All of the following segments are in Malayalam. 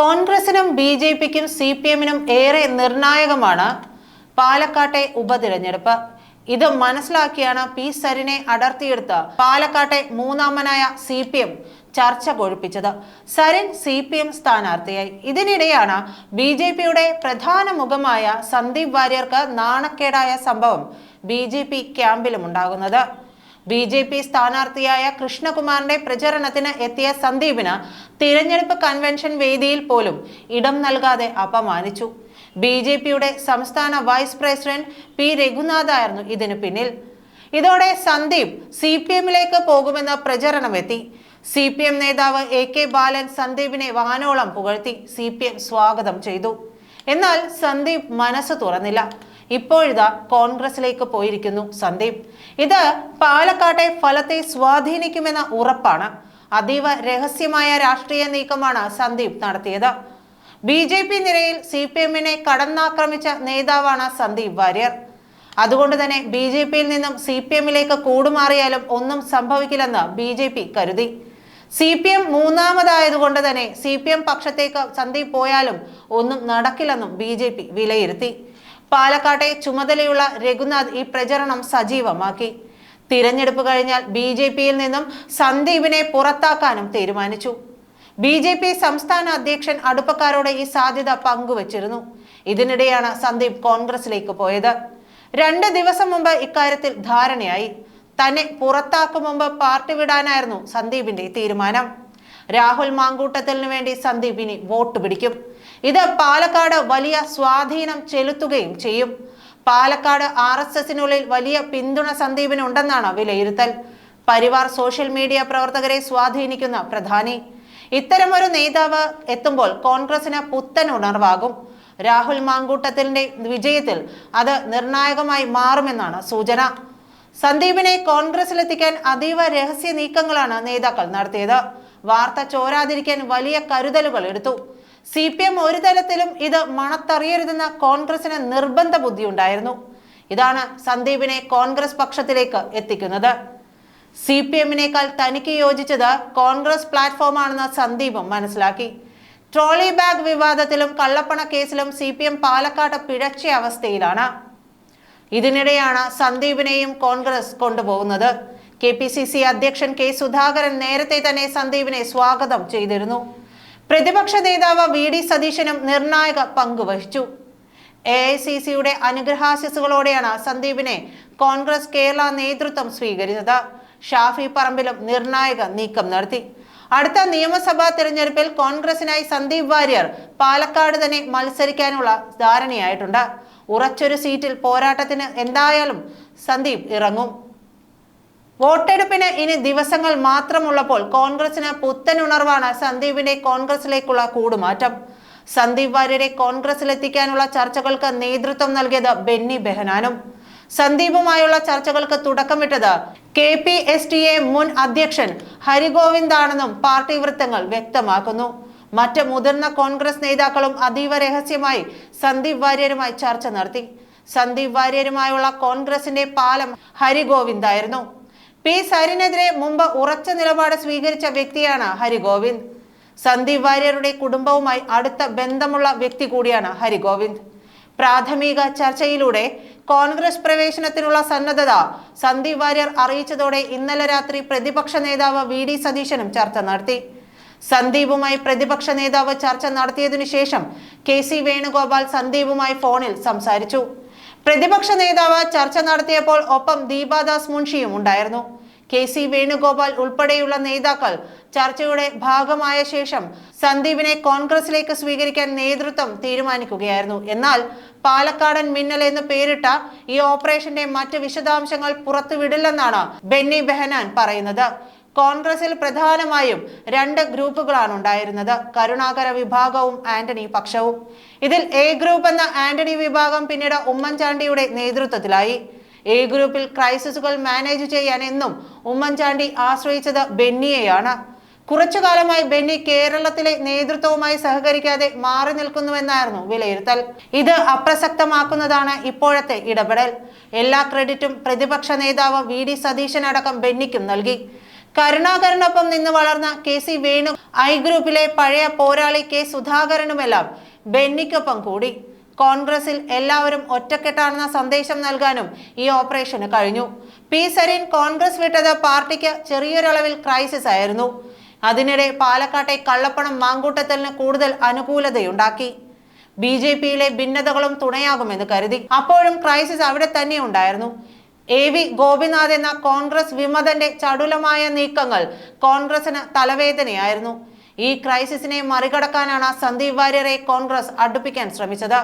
കോൺഗ്രസിനും ബി ജെ പിക്കും സി പി എമ്മിനും ഏറെ നിർണായകമാണ് പാലക്കാട്ടെ ഉപതിരഞ്ഞെടുപ്പ്. ഇത് മനസ്സിലാക്കിയാണ് പി സരിനെ അടർത്തിയെടുത്ത് പാലക്കാട്ടെ മൂന്നാമനായ സി പി എം ചർച്ച കൊഴുപ്പിച്ചത്. സരിൻ സി പി എം സ്ഥാനാർത്ഥിയായി. ഇതിനിടെയാണ് ബി ജെ പിയുടെ പ്രധാന മുഖമായ സന്ദീപ് വാര്യർക്ക് നാണക്കേടായ സംഭവം ബി ജെ പി ക്യാമ്പിലും ഉണ്ടാകുന്നത് ബി ജെ പി സ്ഥാനാർത്ഥിയായ കൃഷ്ണകുമാറിന്റെ പ്രചരണത്തിന് എത്തിയ സന്ദീപിന് തിരഞ്ഞെടുപ്പ് കൺവെൻഷൻ വേദിയിൽ പോലും ഇടം നൽകാതെ അപമാനിച്ചു. ബി ജെ പിയുടെ സംസ്ഥാന വൈസ് പ്രസിഡന്റ് പി രഘുനാഥായിരുന്നു ഇതിനു പിന്നിൽ. ഇതോടെ സന്ദീപ് സി പി എമ്മിലേക്ക് പോകുമെന്ന പ്രചരണമെത്തി. സി പി എം നേതാവ് എ കെ ബാലൻ സന്ദീപിനെ വാനോളം പുകഴ്ത്തി സി പി എം സ്വാഗതം ചെയ്തു. എന്നാൽ സന്ദീപ് മനസ്സ് തുറന്നില്ല. ഇപ്പോഴിതാ കോൺഗ്രസിലേക്ക് പോയിരിക്കുന്നു സന്ദീപ്. ഇത് പാലക്കാട്ടെ ഫലത്തെ സ്വാധീനിക്കുമെന്ന ഉറപ്പാണ്. അതീവ രഹസ്യമായ രാഷ്ട്രീയ നീക്കമാണ് സന്ദീപ് നടത്തിയത്. ബി ജെ പി നിരയിൽ സി പി എമ്മിനെ കടന്നാക്രമിച്ച നേതാവാണ് സന്ദീപ് വാര്യർ. അതുകൊണ്ട് തന്നെ ബി ജെ പിയിൽ നിന്നും സി പി എമ്മിലേക്ക് കൂടുമാറിയാലും ഒന്നും സംഭവിക്കില്ലെന്ന് ബി ജെ പി കരുതി. സി പി എം മൂന്നാമതായതുകൊണ്ട് തന്നെ സി പി എം പക്ഷത്തേക്ക് സന്ദീപ് പോയാലും ഒന്നും നടക്കില്ലെന്നും ബി ജെ പി വിലയിരുത്തി. പാലക്കാട്ടെ ചുമതലയുള്ള രഘുനാഥ് ഈ പ്രചരണം സജീവമാക്കി. തിരഞ്ഞെടുപ്പ് കഴിഞ്ഞാൽ ബി ജെ പിയിൽ നിന്നും സന്ദീപിനെ പുറത്താക്കാനും തീരുമാനിച്ചു. ബി ജെ പി സംസ്ഥാന അധ്യക്ഷൻ അടുപ്പക്കാരോട് ഈ സാധ്യത പങ്കുവച്ചിരുന്നു. ഇതിനിടെയാണ് സന്ദീപ് കോൺഗ്രസിലേക്ക് പോയത്. രണ്ട് ദിവസം മുമ്പ് ഇക്കാര്യത്തിൽ ധാരണയായി. തന്നെ പുറത്താക്കും മുമ്പ് പാർട്ടി വിടാനായിരുന്നു സന്ദീപിന്റെ തീരുമാനം. രാഹുൽ മാങ്കൂട്ടത്തിന് വേണ്ടി സന്ദീപ് ഇനി വോട്ട് പിടിക്കും. ഇത് പാലക്കാട് വലിയ സ്വാധീനം ചെലുത്തുകയും ചെയ്യും. പാലക്കാട് ആർ എസ് എസിനുള്ളിൽ വലിയ പിന്തുണ സന്ദീപിന് സന്ദീപിനുണ്ടെന്നാണ് വിലയിരുത്തൽ. പരിവാർ സോഷ്യൽ മീഡിയ പ്രവർത്തകരെ സ്വാധീനിക്കുന്ന പ്രധാനി. ഇത്തരമൊരു നേതാവ് എത്തുമ്പോൾ കോൺഗ്രസിന് പുത്തൻ ഉണർവാകും. രാഹുൽ മാങ്കൂട്ടത്തിന്റെ വിജയത്തിൽ അത് നിർണായകമായി മാറുമെന്നാണ് സൂചന. സന്ദീപിനെ കോൺഗ്രസിലെത്തിക്കാൻ അതീവ രഹസ്യ നീക്കങ്ങളാണ് നേതാക്കൾ നടത്തിയത്. വാർത്ത ചോരാതിരിക്കാൻ വലിയ കരുതലുകൾ എടുത്തു. സി പി എം ഒരു തലത്തിലും ഇത് മണത്തറിയരുതെന്ന കോൺഗ്രസിന് നിർബന്ധ ബുദ്ധി ഉണ്ടായിരുന്നു ഇതാണ് സന്ദീപിനെ കോൺഗ്രസ് പക്ഷത്തിലേക്ക് എത്തിക്കുന്നത്. സി പി എമ്മിനേക്കാൾ തനിക്ക് യോജിച്ചത് കോൺഗ്രസ് പ്ലാറ്റ്ഫോമാണെന്ന് സന്ദീപും മനസ്സിലാക്കി. ട്രോളി ബാഗ് വിവാദത്തിലും കള്ളപ്പണ കേസിലും സി പി എം പാലക്കാട് പിഴച്ച അവസ്ഥയിലാണ്. ഇതിനിടെയാണ് സന്ദീപിനെയും കോൺഗ്രസ് കൊണ്ടുപോകുന്നത്. കെ പി സി സി അധ്യക്ഷൻ കെ സുധാകരൻ നേരത്തെ തന്നെ സന്ദീപിനെ സ്വാഗതം ചെയ്തിരുന്നു. പ്രതിപക്ഷ നേതാവ് വി ഡി സതീശനും നിർണായക പങ്കുവഹിച്ചു. എ ഐ സി സിയുടെ അനുഗ്രഹാശിസുകളോടെയാണ് സന്ദീപിനെ കോൺഗ്രസ് കേരള നേതൃത്വം സ്വീകരിച്ചത്. ഷാഫി പറമ്പിലും നിർണായക നീക്കം നടത്തി. അടുത്ത നിയമസഭാ തിരഞ്ഞെടുപ്പിൽ കോൺഗ്രസിനായി സന്ദീപ് വാര്യർ പാലക്കാട് തന്നെ മത്സരിക്കാനുള്ള ധാരണയായിട്ടുണ്ട്. ഉറച്ചൊരു സീറ്റിൽ പോരാട്ടത്തിന് എന്തായാലും സന്ദീപ് ഇറങ്ങും. വോട്ടെടുപ്പിന് ഇനി ദിവസങ്ങൾ മാത്രമുള്ളപ്പോൾ കോൺഗ്രസിന് പുത്തൻ ഉണർവാണ് സന്ദീപിന്റെ കോൺഗ്രസിലേക്കുള്ള കൂടുമാറ്റം. സന്ദീപ് വാര്യരെ കോൺഗ്രസിലെത്തിക്കാനുള്ള ചർച്ചകൾക്ക് നേതൃത്വം നൽകിയത് ബെന്നി ബെഹനാനും. സന്ദീപുമായുള്ള ചർച്ചകൾക്ക് തുടക്കമിട്ടത് K P S T A മുൻ അധ്യക്ഷൻ ഹരിഗോവിന്ദാണെന്നും പാർട്ടി വൃത്തങ്ങൾ വ്യക്തമാക്കുന്നു. മറ്റ് മുതിർന്ന കോൺഗ്രസ് നേതാക്കളും അതീവ രഹസ്യമായി സന്ദീപ് വാര്യരുമായി ചർച്ച നടത്തി. സന്ദീപ് വാര്യരുമായുള്ള കോൺഗ്രസിന്റെ പാലം ഹരിഗോവിന്ദായിരുന്നു പി സരിനെതിരെ മുമ്പ് ഉറച്ച നിലപാട് സ്വീകരിച്ച വ്യക്തിയാണ് ഹരിഗോവിന്ദ്. സന്ദീപ് വാര്യരുടെ കുടുംബവുമായി അടുത്ത ബന്ധമുള്ള വ്യക്തി കൂടിയാണ് ഹരിഗോവിന്ദ്. പ്രാഥമിക ചർച്ചയിലൂടെ കോൺഗ്രസ് പ്രവേശനത്തിനുള്ള സന്നദ്ധത സന്ദീപ് വാര്യർ അറിയിച്ചതോടെ ഇന്നലെ രാത്രി പ്രതിപക്ഷ നേതാവ് വി ഡി സതീശനും ചർച്ച നടത്തി. സന്ദീപുമായി പ്രതിപക്ഷ നേതാവ് ചർച്ച നടത്തിയതിനു ശേഷം കെ സി വേണുഗോപാൽ സന്ദീപുമായി ഫോണിൽ സംസാരിച്ചു. പ്രതിപക്ഷ നേതാവ് ചർച്ച നടത്തിയപ്പോൾ ഒപ്പം ദീപാദാസ് മുൻഷിയും ഉണ്ടായിരുന്നു. കെ സി വേണുഗോപാൽ ഉൾപ്പെടെയുള്ള നേതാക്കൾ ചർച്ചയുടെ ഭാഗമായ ശേഷം സന്ദീപിനെ കോൺഗ്രസിലേക്ക് സ്വീകരിക്കാൻ നേതൃത്വം തീരുമാനിക്കുകയായിരുന്നു. എന്നാൽ പാലക്കാടൻ മിന്നൽ എന്ന് പേരിട്ട ഈ ഓപ്പറേഷന്റെ മറ്റ് വിശദാംശങ്ങൾ പുറത്തുവിടില്ലെന്നാണ് ബെന്നി ബെഹനാൻ പറയുന്നത്. കോൺഗ്രസിൽ പ്രധാനമായും രണ്ട് ഗ്രൂപ്പുകളാണ് ഉണ്ടായിരുന്നത്. കരുണാകര വിഭാഗവും ആന്റണി പക്ഷവും. ഇതിൽ എ ഗ്രൂപ്പ് എന്ന ആന്റണി വിഭാഗം പിന്നീട് ഉമ്മൻചാണ്ടിയുടെ നേതൃത്വത്തിലായി. എ ഗ്രൂപ്പിൽ ക്രൈസിസുകൾ മാനേജ് ചെയ്യാൻ എന്നും ഉമ്മൻചാണ്ടി ആശ്രയിച്ചത് ബെന്നിയെയാണ്. കുറച്ചു കാലമായി ബെന്നി കേരളത്തിലെ നേതൃത്വവുമായി സഹകരിക്കാതെ മാറി നിൽക്കുന്നുവെന്നായിരുന്നു വിലയിരുത്തൽ. ഇത് അപ്രസക്തമാക്കുന്നതാണ് ഇപ്പോഴത്തെ ഇടപെടൽ. എല്ലാ ക്രെഡിറ്റും പ്രതിപക്ഷ നേതാവ് വി. ഡി. സതീശനടക്കം ബെന്നിക്കും നൽകി. കരുണാകരനൊപ്പം നിന്ന് വളർന്ന കെ സി വേണു ഐ ഗ്രൂപ്പിലെ പഴയ പോരാളി കെ സുധാകരനുമെല്ലാം ബെന്നിക്കൊപ്പം കൂടി. കോൺഗ്രസിൽ എല്ലാവരും ഒറ്റക്കെട്ടാണെന്ന സന്ദേശം നൽകാനും ഈ ഓപ്പറേഷന് കഴിഞ്ഞു. പി സരീൻ കോൺഗ്രസ് വിട്ടത് പാർട്ടിക്ക് ചെറിയൊരളവിൽ ക്രൈസിസ് ആയിരുന്നു. അതിനിടെ പാലക്കാട്ടെ കള്ളപ്പണം മാങ്കൂട്ടത്തലിന് കൂടുതൽ അനുകൂലതയുണ്ടാക്കി. ബി ജെ പിയിലെ ഭിന്നതകളും തുണയാകുമെന്ന് കരുതി. അപ്പോഴും ക്രൈസിസ് അവിടെ തന്നെ ഉണ്ടായിരുന്നു. എ വി ഗോപിനാഥ് എന്ന കോൺഗ്രസ് വിമതന്റെ ചടുലമായ നീക്കങ്ങൾ കോൺഗ്രസിന് തലവേദനയായിരുന്നു. ഈ ക്രൈസിസിനെ മറികടക്കാനാണ് സന്ദീപ് വാര്യരെ കോൺഗ്രസ് അടുപ്പിക്കാൻ ശ്രമിച്ചത്.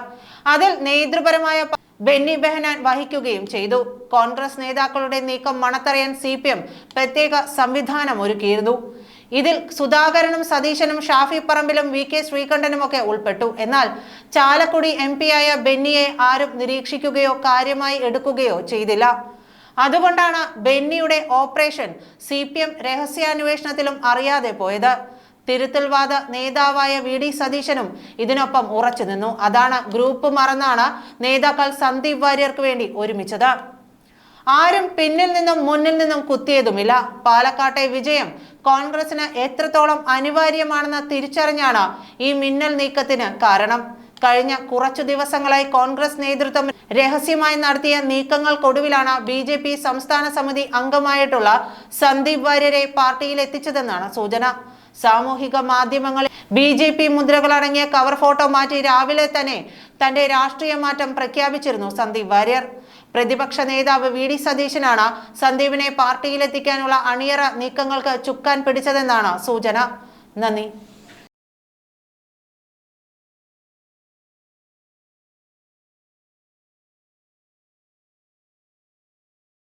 അതിൽ നേതൃപരമായ ബെന്നി ബെഹനാൻ വഹിക്കുകയും ചെയ്തു. കോൺഗ്രസ് നേതാക്കളുടെ നീക്കം മണത്തറിയാൻ സി പി എം പ്രത്യേക സംവിധാനം ഒരുക്കിയിരുന്നു. ഇതിൽ സുധാകരനും സതീശനും ഷാഫി പറമ്പിലും വി കെ ശ്രീകണ്ഠനും ഒക്കെ ഉൾപ്പെട്ടു. എന്നാൽ ചാലക്കുടി എം ആയ ബെന്നിയെ ആരും നിരീക്ഷിക്കുകയോ കാര്യമായി എടുക്കുകയോ ചെയ്തില്ല. അതുകൊണ്ടാണ് ബെന്നിയുടെ ഓപ്പറേഷൻ സി പി എം രഹസ്യാന്വേഷണത്തിലും അറിയാതെ പോയത്. തിരുത്തൽവാദ നേതാവായ വി ഡി സതീശനും ഇതിനൊപ്പം ഉറച്ചു നിന്നു. അതാണ് ഗ്രൂപ്പ് മറന്നാണ് നേതാക്കൾ സന്ദീപ് വാര്യർക്ക് വേണ്ടി ഒരുമിച്ചത്. ആരും പിന്നിൽ നിന്നും മുന്നിൽ നിന്നും കുത്തിയതുമില്ല. പാലക്കാട്ടെ വിജയം കോൺഗ്രസിന് എത്രത്തോളം അനിവാര്യമാണെന്ന് തിരിച്ചറിഞ്ഞാണ് ഈ മിന്നൽ നീക്കത്തിന് കാരണം. കഴിഞ്ഞ കുറച്ചു ദിവസങ്ങളായി കോൺഗ്രസ് നേതൃത്വം രഹസ്യമായി നടത്തിയ നീക്കങ്ങൾക്കൊടുവിലാണ് ബി ജെ പി സംസ്ഥാന സമിതി അംഗമായിട്ടുള്ള സന്ദീപ് വാര്യരെ പാർട്ടിയിൽ എത്തിച്ചതെന്നാണ് സൂചന. സാമൂഹിക മാധ്യമങ്ങളിൽ ബി ജെ പി മുദ്രകളടങ്ങിയ കവർ ഫോട്ടോ മാറ്റി രാവിലെ തന്നെ തന്റെ രാഷ്ട്രീയ മാറ്റം പ്രഖ്യാപിച്ചിരുന്നു സന്ദീപ് വാര്യർ. പ്രതിപക്ഷ നേതാവ് വി ഡി സതീശനാണ് സന്ദീപിനെ പാർട്ടിയിലെത്തിക്കാനുള്ള അണിയറ നീക്കങ്ങൾക്ക് ചുക്കാൻ പിടിച്ചതെന്നാണ് സൂചന. നന്ദി.